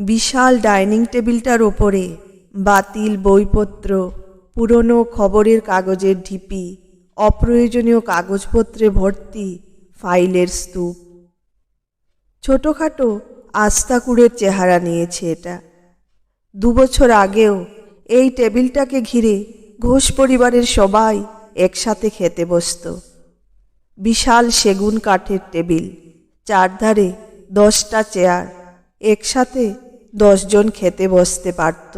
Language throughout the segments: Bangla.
বিশাল ডাইনিং টেবিলটার ওপরে বাতিল বইপত্র, পুরনো খবরের কাগজের ঢিপি, অপ্রয়োজনীয় কাগজপত্রে ভর্তি ফাইলের স্তূপ। ছোটোখাটো আস্তাকুড়ের চেহারা নিয়েছে এটা। দুবছর আগেও এই টেবিলটাকে ঘিরে ঘোষ পরিবারের সবাই একসাথে খেতে বসত। বিশাল সেগুন কাঠের টেবিল, চারধারে দশটা চেয়ার, একসাথে দশজন খেতে বসতে পারত।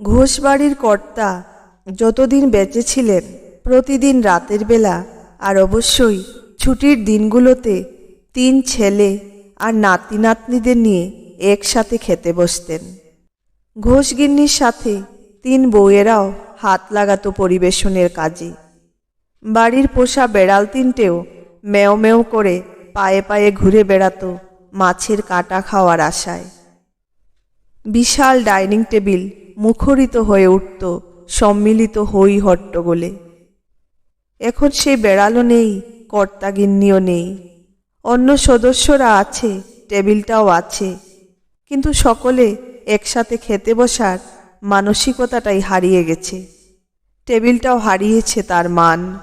ঘোষ বাড়ির কর্তা যতদিন বেঁচে ছিলেন, প্রতিদিন রাতের বেলা আর অবশ্যই ছুটির দিনগুলোতে তিন ছেলে আর নাতি নাতনিদের নিয়ে একসাথে খেতে বসতেন। ঘোষগিন্নির সাথে তিন বউয়েরাও হাত লাগাতো পরিবেশনের কাজে। বাড়ির পোষা বেড়াল তিনটেও মেও মেও করে পায়ে পায়ে ঘুরে বেড়াতো মাছের কাটা খাওয়ার আশায়। বিশাল ডাইনিং টেবিল মুখরিত হয়ে উঠত সম্মিলিত হই হট্টগোলে। এখন সেই বেড়ালো নেই, কর্তাগিন্নিও নেই। অন্য সদস্যরা আছে, টেবিলটাও আছে। কিন্তু সকলে একসাথে খেতে বসার মানসিকতাটাই হারিয়ে গেছে। টেবিলটাও হারিয়েছে তার মান।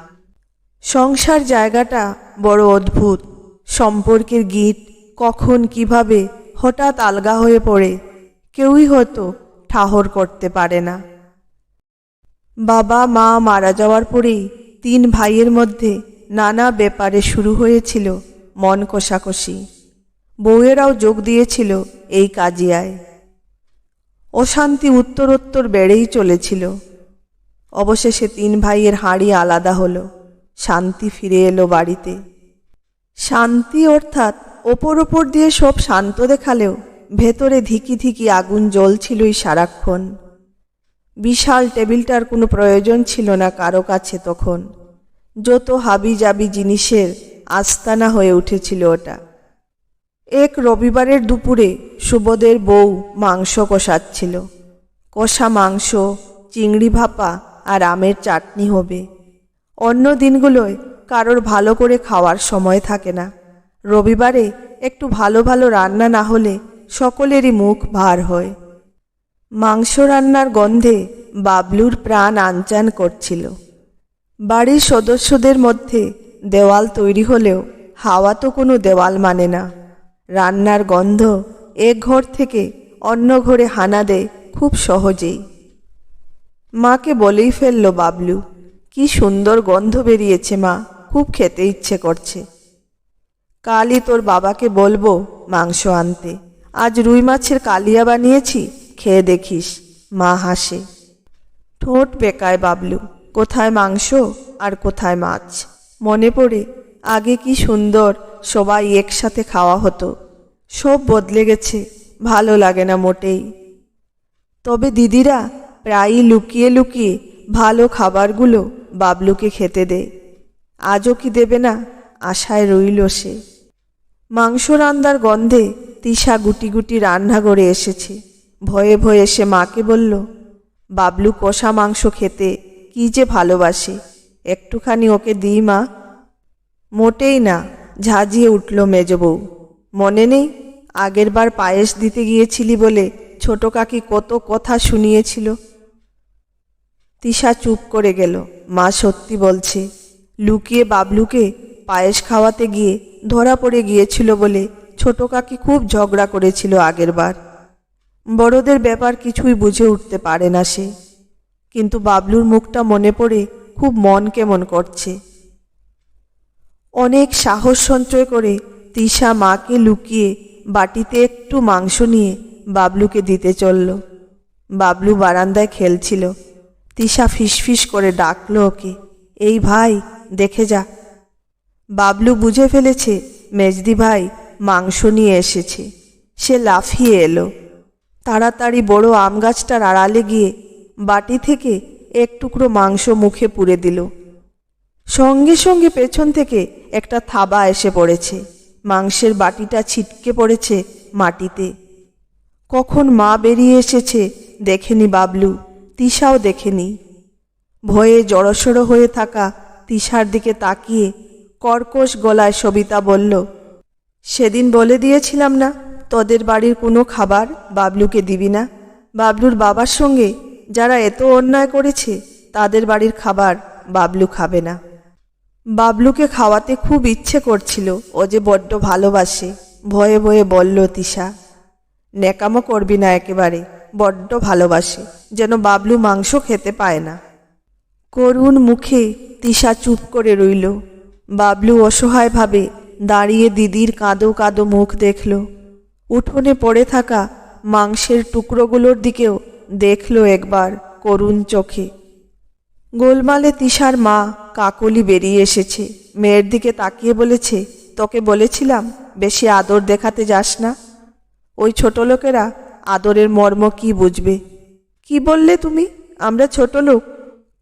সংসার জায়গাটা বড় অদ্ভুত। সম্পর্কের গীত কখন কীভাবে হঠাৎ আলগা হয়ে পড়ে কেউই হয়তো ঠাহর করতে পারে না। বাবা, মা মারা যাওয়ার পরেই তিন ভাইয়ের মধ্যে নানা ব্যাপারে শুরু হয়েছিল মন কষাকষি। বউয়েরাও যোগ দিয়েছিল এই কাজিয়ায়। অশান্তি উত্তরোত্তর বেড়েই চলেছিল। অবশেষে তিন ভাইয়ের হাঁড়ি আলাদা হলো, শান্তি ফিরে এলো বাড়িতে। শান্তি অর্থাৎ ওপর ওপর দিয়ে সব শান্ত দেখালেও ভেতরে ধিকি ধিকি আগুন জ্বলছিলই সারাক্ষণ। বিশাল টেবিলটার কোনো প্রয়োজন ছিল না কারও কাছে তখন। যত হাবি জাবি জিনিসের আস্তানা হয়ে উঠেছিল ওটা। এক রবিবারের দুপুরে সুবোধের বউ মাংস কষাচ্ছিল। কষা মাংস, চিংড়ি ভাপা আর আমের চাটনি হবে। অন্য দিনগুলোয় কারোর ভালো করে খাওয়ার সময় থাকে না। রবিবারে একটু ভালো ভালো রান্না না হলে সকলেরই মুখ ভার হয়। মাংস রান্নার গন্ধে বাবলুর প্রাণ আনচান করছিল। বাড়ির সদস্যদের মধ্যে দেওয়াল তৈরি হলেও হাওয়া তো কোনো দেওয়াল মানে না। রান্নার গন্ধ এক ঘর থেকে অন্য ঘরে হানা দেয় খুব সহজেই। মাকে বলেই ফেলল বাবলু, কি সুন্দর গন্ধ বেরিয়েছে মা, খুব খেতে ইচ্ছে করছে। কালই তোর বাবাকে বলব মাংস আনতে। আজ রুই মাছের কালিয়া বানিয়েছি, খেয়ে দেখিস, মা হাসে। ঠোঁট বেকায় বাবলু, কোথায় মাংস আর কোথায় মাছ। মনে পড়ে, আগে কি সুন্দর সবাই একসাথে খাওয়া হতো। সব বদলে গেছে, ভালো লাগে না মোটেই। তবে দিদিরা প্রায়ই লুকিয়ে লুকিয়ে ভালো খাবারগুলো বাবলুকে খেতে দেয় আজও কি দেবে না, আশায় রইল সে। মাংস রান্দার গন্ধে তিশা গুটি গুটি রান্নাঘরে এসেছে। ভয়ে ভয়ে সে মাকে বলল, বাবলু কষা মাংস খেতে কি যে ভালোবাসে। একটুখানি ওকে দিই মা। মোটেই না, ঝাঁঝিয়ে উঠল মেজ বউ। মনে নেই আগেরবার পায়েস দিতে গিয়েছিলি বলে ছোট কাকি কত কথা শুনিয়েছিল? তিশা চুপ করে গেল। মা সত্যি বলছে, লুকিয়ে বাবলুকে পায়েস খাওয়াতে গিয়ে ধরা পড়ে গিয়েছিল বলে ছোট কাকি খুব ঝগড়া করেছিল আগেরবার। বড়দের ব্যাপার কিছুই বুঝে উঠতে পারে না সে। কিন্তু বাবলুর মুখটা মনে পড়ে খুব মন কেমন করছে। অনেক সাহস সঞ্চয় করে তিশা মাকে লুকিয়ে বাটিতে একটু মাংস নিয়ে বাবলুকে দিতে চলল। বাবলু বারান্দায় খেলছিল। তিশা ফিসফিস করে ডাকলো ওকে, এই ভাই, দেখে যা। বাবলু বুঝে ফেলেছে, মেজদি ভাই মাংস নিয়ে এসেছে। সে লাফিয়ে এলো। তাড়াতাড়ি বড় আম গাছটার আড়ালে গিয়ে বাটি থেকে এক টুকরো মাংস মুখে পুরে দিল। সঙ্গে সঙ্গে পেছন থেকে একটা থাবা এসে পড়েছে। মাংসের বাটিটা ছিটকে পড়েছে মাটিতে। কখন মা বেরিয়ে এসেছে দেখেনি বাবলু, তিশাও দেখেনি। ভয়ে জড়সড় হয়ে থাকা তিশার দিকে তাকিয়ে কর্কশ গলায় সবিতা বলল সেদিন বলে দিয়েছিলাম না, তোদের বাড়ির কোনো খাবার বাবলুকে দিবি না। বাবলুর বাবার সঙ্গে যারা এত অন্যায় করেছে, তাদের বাড়ির খাবার বাবলু খাবে না। বাবলুকে খাওয়াতে খুব ইচ্ছে করছিল, ও যে বড্ড ভালোবাসে। ভয়ে ভয়ে বলল, তিশা, ন্যাকামো করবি না একেবারে, বড্ড ভালোবাসে, যেন বাবলু মাংস খেতে পায় না। করুণ মুখে তিশা চুপ করে রইল। বাবলু অসহায়ভাবে দাঁড়িয়ে দিদির কাঁদো কাঁদো মুখ দেখল। উঠোনে পড়ে থাকা মাংসের টুকরোগুলোর দিকেও দেখল একবার করুণ চোখে। গোলমালে তিশার মা কাকলি বেরিয়ে এসেছে। মেয়ের দিকে তাকিয়ে বলেছে, তোকে বলেছিলাম বেশি আদর দেখাতে যাস না। ওই ছোট লোকেরা আদরের মর্ম কি বুঝবে? কি বললে তুমি? আমরা ছোট লোক।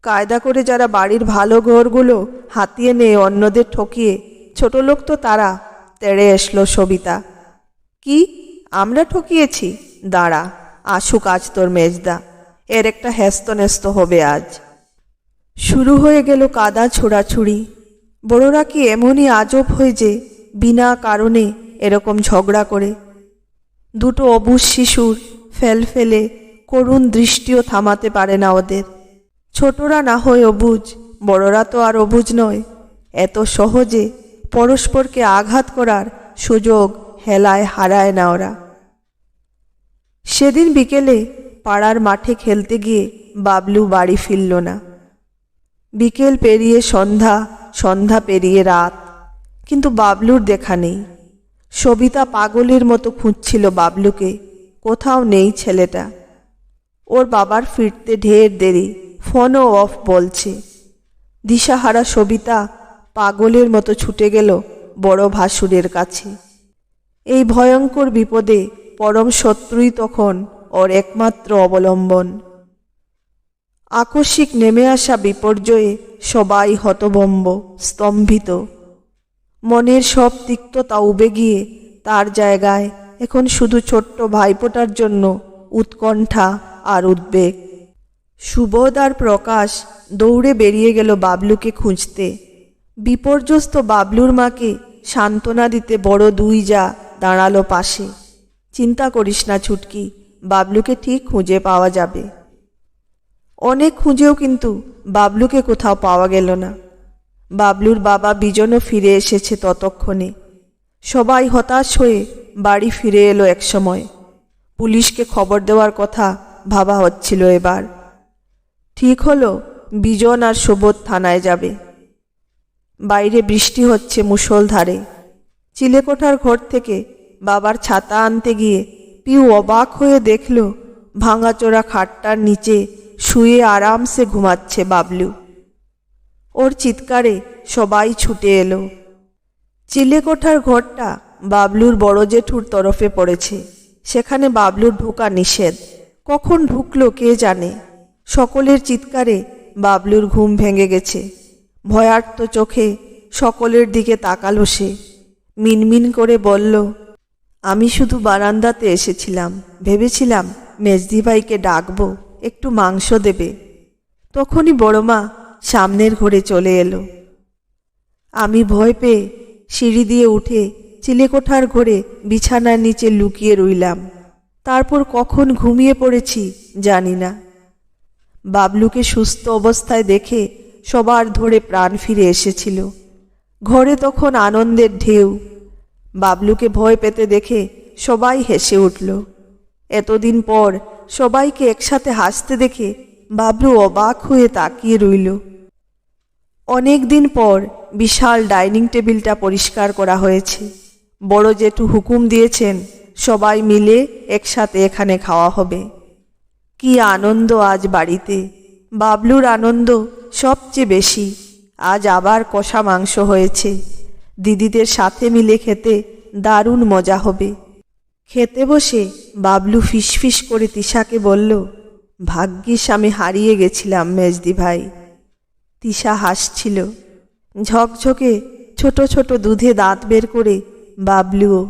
কায়দা করে যারা বাড়ির ভালো ঘরগুলো হাতিয়ে নিয়ে অন্যদের ঠকিয়ে ছোট লোক তো তারা। তেড়ে এসলো সবিতা। কি? আমরা ঠকিয়েছি? দাঁড়া, আসুক আজ তোর মেজদা। এর একটা হেস্ত নেস্ত হবে আজ। শুরু হয়ে গেল কাদা ছোড়াছুড়ি। বড়রা কি এমনই আজব হয়ে যে বিনা কারণে এরকম ঝগড়া করে? দুটো অবুজ শিশুর ফেল ফেলে করুণ দৃষ্টিও থামাতে পারে না ওদের। ছোটরা না হয় অবুজ, বড়রা তো আর অবুজ নয়। এত সহজে পরস্পরকে আঘাত করার সুযোগ হেলায় হারায় না ওরা। সেদিন বিকেলে পাড়ার মাঠে খেলতে গিয়ে বাবলু বাড়ি ফিরল না। বিকেল পেরিয়ে সন্ধ্যা সন্ধ্যা পেরিয়ে রাত। কিন্তু বাবলুর দেখা নেই। সবিতা পাগলের মতো খুঁজছিল বাবলুকে। কোথাও নেই ছেলেটা। ওর বাবার ফিরতে ঢের দেরি, ফোনও অফ বলছে। দিশাহারা সবিতা পাগলের মতো ছুটে গেল বড় ভাসুরের কাছে। এই ভয়ঙ্কর বিপদে পরম শত্রুই তখন ওর একমাত্র অবলম্বন। আকস্মিক নেমে আসা বিপর্যয়ে সবাই হতভম্ব, স্তম্ভিত। মনের সব তিক্ততা উবে গিয়ে তার জায়গায় এখন শুধু ছোট্ট ভাইপোটার জন্য উৎকণ্ঠা আর উদ্বেগ। সুবোধ আর প্রকাশ দৌড়ে বেরিয়ে গেল বাবলুকে খুঁজতে। বিপর্যস্ত বাবলুর মাকে সান্ত্বনা দিতে বড় দুই যা দাঁড়াল পাশে। চিন্তা করিস না ছুটকি, বাবলুকে ঠিক খুঁজে পাওয়া যাবে। অনেক খুঁজেও কিন্তু বাবলুকে কোথাও পাওয়া গেল না। বাবলুর বাবা বিজনও ফিরে এসেছে ততক্ষণে। সবাই হতাশ হয়ে বাড়ি ফিরে এলো একসময় পুলিশকে খবর দেওয়ার কথা ভাবা হচ্ছিল এবার। ঠিক হলো, বিজন আর সুবোধ থানায় যাবে। বাইরে বৃষ্টি হচ্ছে মুষলধারে। চিলেকোঠার ঘর থেকে বাবার ছাতা আনতে গিয়ে পিউ অবাক হয়ে দেখল, ভাঙাচোরা খাটটার নিচে শুয়ে আরামসে ঘুমাচ্ছে বাবলু। ওর চিৎকারে সবাই ছুটে এলো। চিলেকোঠার ঘরটা বাবলুর বড় জেঠুর তরফে পড়েছে। সেখানে বাবলুর ঢোকা নিষেধ। কখন ঢুকলো কে জানে? সকলের চিৎকারে বাবলুর ঘুম ভেঙে গেছে। ভয়ার্ত চোখে সকলের দিকে তাকালো সে। মিনমিন করে বলল, আমি শুধু বারান্দাতে এসেছিলাম। ভেবেছিলাম মেজদি ভাইকে ডাকবো, একটু মাংস দেবে। তখনই বড়মা সামনের ঘরে চলে এলো। আমি ভয় পেয়ে সিঁড়ি দিয়ে উঠে চিলেকোঠার ঘরে বিছানার নিচে লুকিয়ে রইলাম। তারপর কখন ঘুমিয়ে পড়েছি জানি না। বাবলুকে সুস্থ অবস্থায় দেখে সবার ধরে প্রাণ ফিরে এসেছিল। ঘরে তখন আনন্দের ঢেউ। বাবলুকে ভয় পেতে দেখে সবাই হেসে উঠল। এতদিন পর সবাইকে একসাথে হাসতে দেখে বাবলু অবাক হয়ে তাকিয়ে রইল। অনেক দিন পর বিশাল ডাইনিং টেবিলটা পরিষ্কার করা হয়েছে। বড় জেঠু হুকুম দিয়েছেন সবাই মিলে একসাথে এখানে খাওয়া হবে। কি আনন্দ আজ বাড়িতে। বাবলুর আনন্দ সবচেয়ে বেশি। আজ আবার কষা মাংস হয়েছে। দিদিদের সাথে মিলে খেতে দারুণ মজা হবে। খেতে বসে বাবলু ফিসফিস করে তিশাকে বলল, ভাগ্যিস আমি হারিয়ে গেছিলাম মেজদি ভাই। তিশা হাসছিল। ঝকঝকে ছোট ছোট দুধে দাঁত বের করে বাবলুও